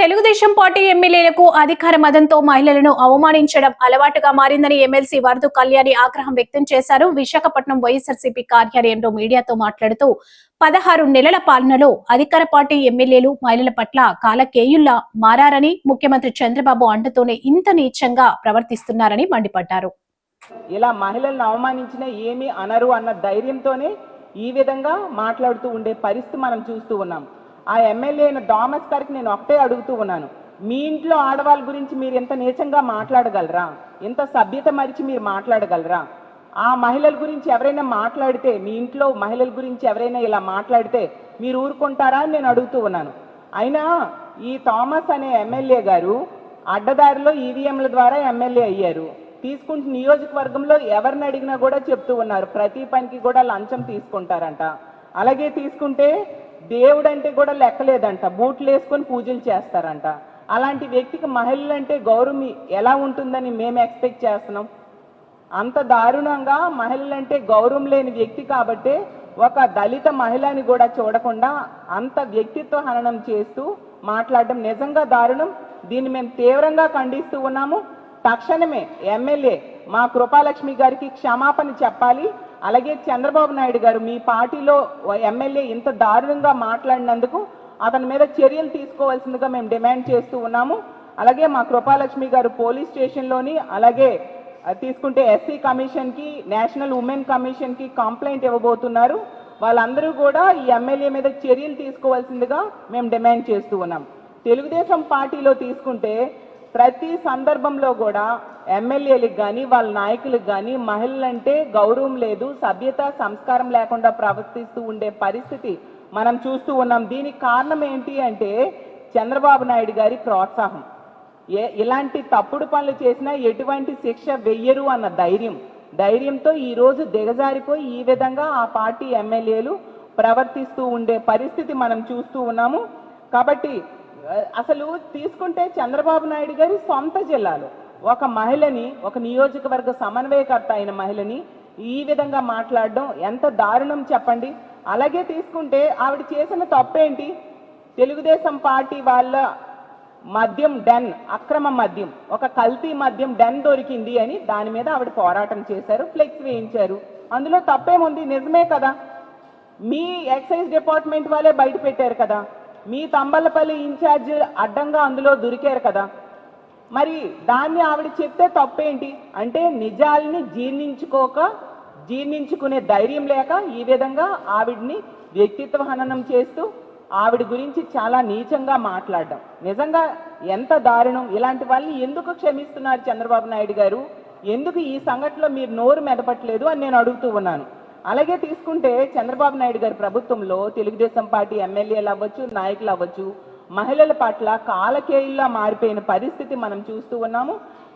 Telugu Desam party ఎమ్మెల్యేలకు అధికార మదంతో మహిళలను అవమానించడం అలవాటుగా మారిందని ఎమ్మెల్సీ వరదు కళ్యాణి ఆగ్రహం వ్యక్తం చేశారు. విశాఖపట్నం వైఎస్ఆర్సీపీ కార్యాలయంలో మీడియాతో మాట్లాడుతూ పదహారు నెలల పాలనలో అధికార పార్టీ ఎమ్మెల్యేలు మహిళల పట్ల కాలకేయుల్లా మారారని ముఖ్యమంత్రి చంద్రబాబు అండతోనే ఇంత నీచంగా ప్రవర్తిస్తున్నారని మండిపడ్డారు. ఇలా మహిళలను అవమానించిన ఏమీ అనరు అన్న ధైర్యంతోనే ఈ విధంగా మాట్లాడుతూ ఉండే పరిస్థితి మనం చూస్తూ ఉన్నాం. ఆ ఎమ్మెల్యే అయిన థామస్ గారికి నేను ఒకటే అడుగుతూ ఉన్నాను. మీ ఇంట్లో ఆడవాళ్ళ గురించి మీరు ఎంత నీచంగా మాట్లాడగలరా? ఎంత సభ్యత మరిచి మీరు మాట్లాడగలరా? ఆ మహిళల గురించి ఎవరైనా మాట్లాడితే మీ ఇంట్లో మహిళల గురించి ఎవరైనా ఇలా మాట్లాడితే మీరు ఊరుకుంటారా అని నేను అడుగుతూ ఉన్నాను. అయినా ఈ థామస్ అనే ఎమ్మెల్యే గారు అడ్డదారిలో ఈవీఎంల ద్వారా ఎమ్మెల్యే అయ్యారు. తీసుకుంటే నియోజకవర్గంలో ఎవరిని అడిగినా కూడా చెప్తూ ఉన్నారు. ప్రతి పనికి కూడా లంచం తీసుకుంటారంట. అలాగే తీసుకుంటే దేవుడు అంటే కూడా లెక్కలేదంట. బూట్లు వేసుకొని పూజలు చేస్తారంట. అలాంటి వ్యక్తికి మహిళలు అంటే గౌరవం ఎలా ఉంటుందని మేము ఎక్స్పెక్ట్ చేస్తున్నాం. అంత దారుణంగా మహిళలంటే గౌరవం లేని వ్యక్తి కాబట్టి ఒక దళిత మహిళని కూడా చూడకుండా అంత వ్యక్తిత్వ హననం చేస్తూ మాట్లాడడం నిజంగా దారుణం. దీన్ని మేము తీవ్రంగా ఖండిస్తూ ఉన్నాము. తక్షణమే ఎమ్మెల్యే మా కృపాలక్ష్మి గారికి క్షమాపణ చెప్పాలి. అలాగే చంద్రబాబు నాయుడు గారు మీ పార్టీలో ఎమ్మెల్యే ఇంత దారుణంగా మాట్లాడినందుకు అతని మీద చర్యలు తీసుకోవాల్సిందిగా మేము డిమాండ్ చేస్తూ ఉన్నాము. అలాగే మా కృపాలక్ష్మి గారు పోలీస్ స్టేషన్లోని అలాగే తీసుకుంటే ఎస్సీ కమిషన్కి నేషనల్ ఉమెన్ కమిషన్కి కంప్లైంట్ ఇవ్వబోతున్నారు. వాళ్ళందరూ కూడా ఈ ఎమ్మెల్యే మీద చర్యలు తీసుకోవాల్సిందిగా మేము డిమాండ్ చేస్తూ ఉన్నాం. తెలుగుదేశం పార్టీలో తీసుకుంటే ప్రతి సందర్భంలో కూడా ఎమ్మెల్యేలకు కానీ వాళ్ళ నాయకులకు కానీ మహిళలంటే గౌరవం లేదు సభ్యత సంస్కారం లేకుండా ప్రవర్తిస్తూ ఉండే పరిస్థితి మనం చూస్తూ ఉన్నాం. దీనికి కారణం ఏంటి అంటే చంద్రబాబు నాయుడు గారి ప్రోత్సాహం. ఏ ఇలాంటి తప్పుడు పనులు చేసినా ఎటువంటి శిక్ష వెయ్యరు అన్న ధైర్యం. ధైర్యంతో ఈరోజు దిగజారిపోయి ఈ విధంగా ఆ పార్టీ ఎమ్మెల్యేలు ప్రవర్తిస్తూ ఉండే పరిస్థితి మనం చూస్తూ ఉన్నాము. కాబట్టి అసలు తీసుకుంటే చంద్రబాబు నాయుడు గారి సొంత జిల్లాలో. ఒక మహిళని ఒక నియోజకవర్గ సమన్వయకర్త అయిన మహిళని ఈ విధంగా మాట్లాడడం ఎంత దారుణం చెప్పండి? అలాగే తీసుకుంటే ఆవిడ చేసిన తప్పేంటి? తెలుగుదేశం పార్టీ వాళ్ళ మద్యం డెన్ అక్రమ మద్యం ఒక కల్తీ మద్యం డెన్ దొరికింది అని దాని మీద ఆవిడ పోరాటం చేశారు ఫ్లెక్స్ వేయించారు. అందులో తప్పేముంది? నిజమే కదా. మీ ఎక్సైజ్ డిపార్ట్మెంట్ వాళ్ళే బయట పెట్టారు కదా. మీ తంబలపల్లి ఇన్ఛార్జ్ అడ్డంగా అందులో దొరికారు కదా. మరి దాన్ని ఆవిడ చెప్తే తప్పేంటి? అంటే నిజాల్ని జీర్ణించుకోక జీర్ణించుకునే ధైర్యం లేక ఈ విధంగా ఆవిడ్ని వ్యక్తిత్వ హననం చేస్తూ ఆవిడ గురించి చాలా నీచంగా మాట్లాడడం. నిజంగా ఎంత దారుణం! ఇలాంటి వాళ్ళని ఎందుకు క్షమిస్తున్నారు చంద్రబాబు నాయుడు గారు? ఎందుకు ఈ సంఘటనలో మీరు నోరు మెదపట్లేదు అని నేను అడుగుతూ ఉన్నాను. అలాగే తీసుకుంటే చంద్రబాబు నాయుడు గారి ప్రభుత్వంలో తెలుగుదేశం పార్టీ ఎమ్మెల్యేలు అవ్వచ్చు నాయకులు అవ్వచ్చు మహిళల పట్ల కాలకేయుల్లా మారిపోయిన పరిస్థితి మనం చూస్తూ ఉన్నాము.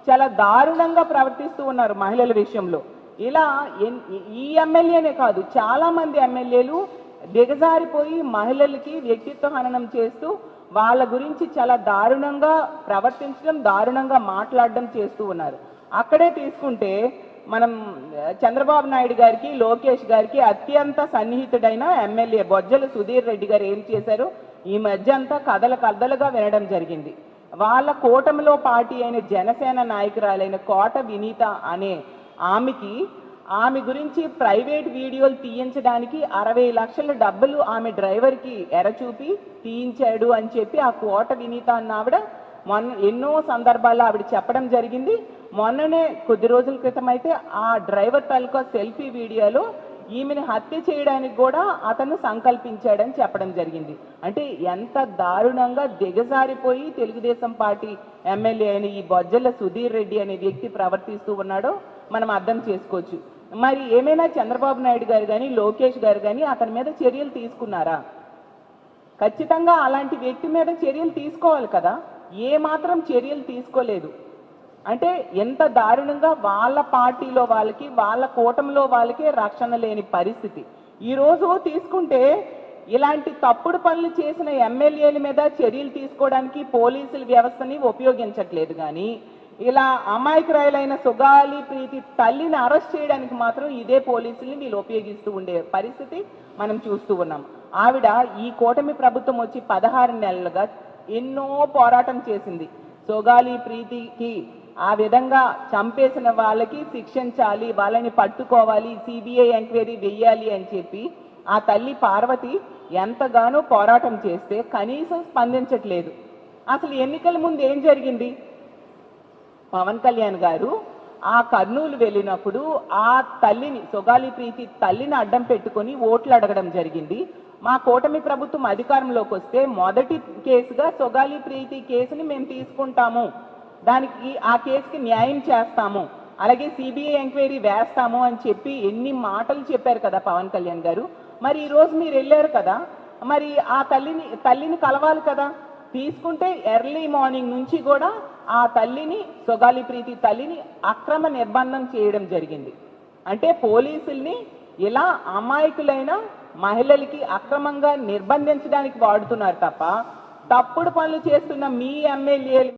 చాలా దారుణంగా ప్రవర్తిస్తూ ఉన్నారు మహిళల విషయంలో. ఇలా ఈ ఎమ్మెల్యేనే కాదు చాలా మంది ఎమ్మెల్యేలు దిగజారిపోయి మహిళలకి వ్యక్తిత్వ హననం చేస్తూ వాళ్ళ గురించి చాలా దారుణంగా ప్రవర్తించడం దారుణంగా మాట్లాడడం చేస్తూ ఉన్నారు. అక్కడే తీసుకుంటే మనం చంద్రబాబు నాయుడు గారికి లోకేష్ గారికి అత్యంత సన్నిహితుడైన ఎమ్మెల్యే బొజ్జల సుధీర్ రెడ్డి గారు ఏం చేశారు? ఈ మధ్య అంతా కథల కథలుగా వినడం జరిగింది. వాళ్ళ కూటమిలో పార్టీ అయిన జనసేన నాయకురాలైన కోట వినీత అనే ఆమెకి ఆమె గురించి ప్రైవేట్ వీడియోలు తీయించడానికి అరవై లక్షల డబ్బులు ఆమె డ్రైవర్కి ఎరచూపి తీయించాడు అని చెప్పి ఆ కోట వినీత అన్న ఆవిడ మొన్న ఎన్నో సందర్భాల్లో ఆవిడ చెప్పడం జరిగింది. మొన్ననే కొద్ది రోజుల క్రితం అయితే ఆ డ్రైవర్ తాలూకా సెల్ఫీ వీడియోలో ఈమెని హత్య చేయడానికి కూడా అతను సంకల్పించాడని చెప్పడం జరిగింది. అంటే ఎంత దారుణంగా దిగజారిపోయి తెలుగుదేశం పార్టీ ఎమ్మెల్యే అయిన ఈ బొజ్జల సుధీర్ రెడ్డి అనే వ్యక్తి ప్రవర్తిస్తూ ఉన్నాడో మనం అర్థం చేసుకోవచ్చు. మరి ఏమైనా చంద్రబాబు నాయుడు గారు కానీ లోకేష్ గారు కానీ అతని మీద చర్యలు తీసుకున్నారా? ఖచ్చితంగా అలాంటి వ్యక్తి మీద చర్యలు తీసుకోవాలి కదా. ఏ మాత్రం చర్యలు తీసుకోలేదు. అంటే ఎంత దారుణంగా వాళ్ళ పార్టీలో వాళ్ళకి వాళ్ళ కూటమిలో వాళ్ళకి రక్షణ లేని పరిస్థితి. ఈ రోజు తీసుకుంటే ఇలాంటి తప్పుడు పనులు చేసిన ఎమ్మెల్యేల మీద చర్యలు తీసుకోవడానికి పోలీసుల వ్యవస్థని ఉపయోగించట్లేదు కానీ ఇలా అమాయకురాయలైన సుగాలి ప్రీతి తల్లిని అరెస్ట్ చేయడానికి మాత్రం ఇదే పోలీసుల్ని వీళ్ళు ఉపయోగిస్తూ ఉండే పరిస్థితి మనం చూస్తూ ఉన్నాం. ఆవిడ ఈ కూటమి ప్రభుత్వం వచ్చి పదహారు నెలలుగా ఎన్నో పోరాటం చేసింది. సోగాలి ప్రీతికి ఆ విధంగా చంపేసిన వాళ్ళకి శిక్షించాలి వాళ్ళని పట్టుకోవాలి సిబిఐ ఎంక్వైరీ వెయ్యాలి అని చెప్పి ఆ తల్లి పార్వతి ఎంతగానో పోరాటం చేస్తే కనీసం స్పందించట్లేదు. అసలు ఎన్నికల ముందు ఏం జరిగింది? పవన్ కళ్యాణ్ గారు ఆ కర్నూలు వెళ్ళినప్పుడు ఆ తల్లిని సొగాలి ప్రీతి తల్లిని అడ్డం పెట్టుకొని ఓట్లు అడగడం జరిగింది. మా కూటమి ప్రభుత్వం అధికారంలోకి వస్తే మొదటి కేసుగా సొగాలి ప్రీతి కేసుని మేము తీసుకుంటాము. దానికి ఆ కేసుకి న్యాయం చేస్తాము. అలాగే సిబిఐ ఎంక్వైరీ వేస్తాము అని చెప్పి ఎన్ని మాటలు చెప్పారు కదా పవన్ కళ్యాణ్ గారు. మరి ఈరోజు మీరు వెళ్ళారు కదా. మరి ఆ తల్లిని తల్లిని కలవాలి కదా. తీసుకుంటే ఎర్లీ మార్నింగ్ నుంచి కూడా ఆ తల్లిని సొగాలి ప్రీతి తల్లిని అక్రమ నిర్బంధం చేయడం జరిగింది. అంటే పోలీసుల్ని ఇలా అమాయకులైన మహిళలకి అక్రమంగా నిర్బంధించడానికి వాడుతున్నారు తప్ప తప్పుడు పనులు చేస్తున్న మీ ఎమ్మెల్యేలు